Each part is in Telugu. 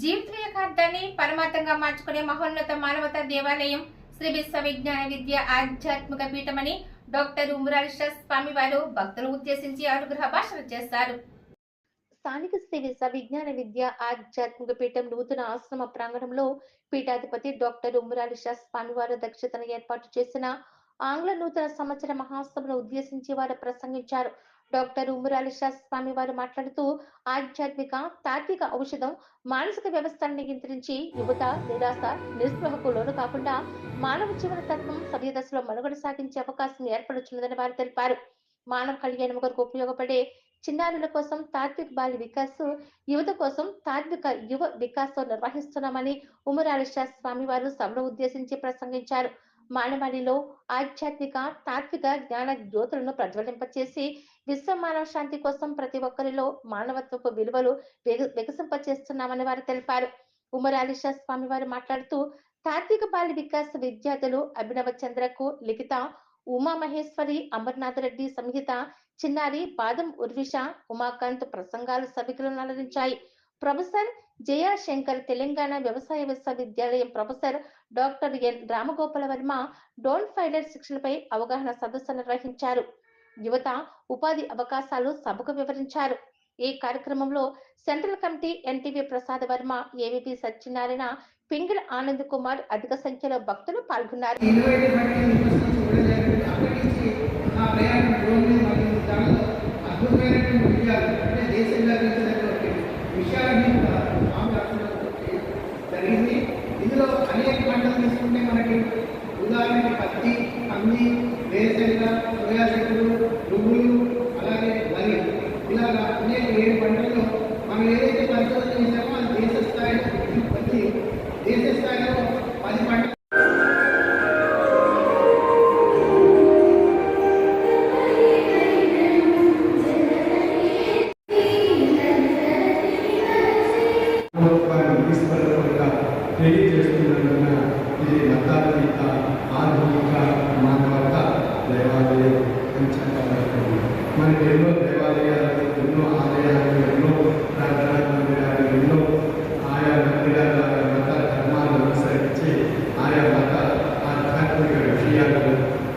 జీవితయార్థాన్ని పరమార్థంగా మార్చుకునే మహోన్నత మానవత దేవాలయం శ్రీ విశ్వ విజ్ఞాన విద్య ఆధ్యాత్మిక పీఠమని డాక్టర్ ఉమరాల్ స్వామి వారు భక్తులు ఉద్దేశించి అనుగ్రహ భాషణ చేస్తారు. స్థానిక శ్రీ విశ్వ విజ్ఞాన విద్య ఆధ్యాత్మిక పీఠం నూతన ఆశ్రమ ప్రాంగణంలో పీఠాధిపతి డాక్టర్ ఉమ్మరాలి స్వామివారి అధ్యక్షతన ఏర్పాటు చేసిన ఆంగ్ల నూతన సంవత్సర మహాసభను ఉద్దేశించి వారు ప్రసంగించారు. డాక్టర్ ఉమ్మరాలి స్వామి వారు మాట్లాడుతూ ఆధ్యాత్మిక తాత్విక ఔషధం మానసిక వ్యవస్థను నియంత్రించి యువత నిరాశ నిస్పృహకు లోను కాకుండా మానవ జీవన తత్వం సవ్యదశలో మనుగడ సాగించే అవకాశం ఏర్పడుచున్నదని వారు తెలిపారు. మానవ కళ్యాణం కొరకు ఉపయోగపడే చిన్నారుల కోసం తాత్విక బాల్య వికాస్ యువత కోసం తాత్విక యువ వికాస్ నిర్వహిస్తున్నామని ఉమరాలి స్వామి వారు సభను ఉద్దేశించి ప్రసంగించారు. మానవాళిలో ఆధ్యాత్మిక తాత్విక జ్ఞాన జ్యోతులను ప్రజ్వలింపచేసి విశ్వ మానవ శాంతి కోసం ప్రతి ఒక్కరిలో మానవత్వపు విలువలు వికసింపచేస్తున్నామని వారు తెలిపారు. ఉమరాలి స్వామి వారు మాట్లాడుతూ తాత్విక బాల్య వికాస్ విద్యార్థులు అభినవ చంద్రకు లిఖిత ఉమా మహేశ్వరి అమర్నాథ్ రెడ్డి సంహిత చిన్నారి పాదం ఉర్విష ఉమాకాంత్ ప్రసంగాలు సభికులను అలరించాయి. ప్రొఫెసర్ జయా శంకర్ తెలంగాణ వ్యవసాయ విశ్వవిద్యాలయం professor doctor N Ramagopala Varma drone ఫైడర్ శిక్షణపై అవగాహన సదస్సు నిర్వహించారు. యువత ఉపాధి అవకాశాలు సభకు వివరించారు. ఈ కార్యక్రమంలో central committee NTV Prasad Varma AVP Satyanarayana Pingil Anand Kumar అధిక సంఖ్యలో భక్తులు పాల్గొన్నారు. అద్భుతమైనటువంటి విజయాలు అంటే దేశంగా విషయాలన్నీ కూడా ఆమె అర్థంలోకి జరిగింది. ఇందులో అనేక పంటలు తీసుకుంటే మనకి ఉదాహరణకి పత్తి కంది వేరుశనగ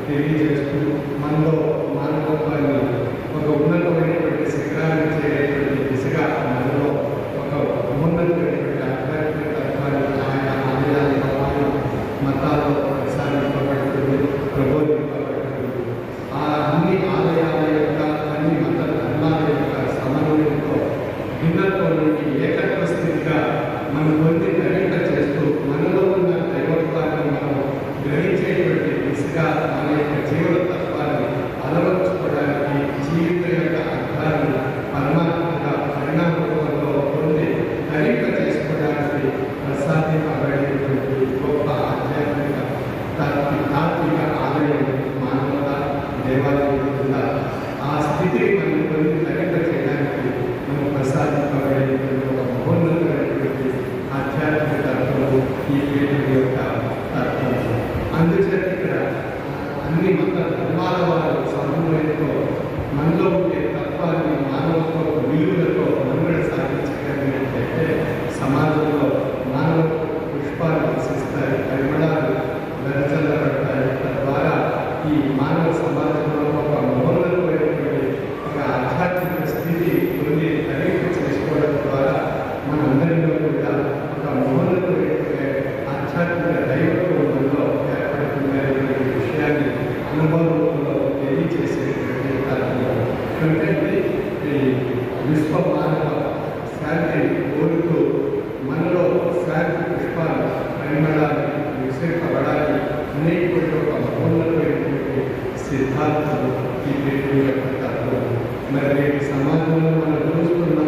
తెలియజేస్తూ మనలో దిశగా మన యొక్క జీవన తత్వాన్ని అలవర్చుకోవడానికి జీవిత యొక్క అర్థాన్ని పరమాత్మగా పరిణామ రూపంలో పొంది ధరింప చేసుకోవడానికి ప్రసాదింపబడేటువంటి గొప్ప ఆధ్యాత్మిక తాత్విక ఆలయం మానవత దేవాలయం ఆ స్థితిని మనం सिद्धार्थ मैं सामान दोस्तों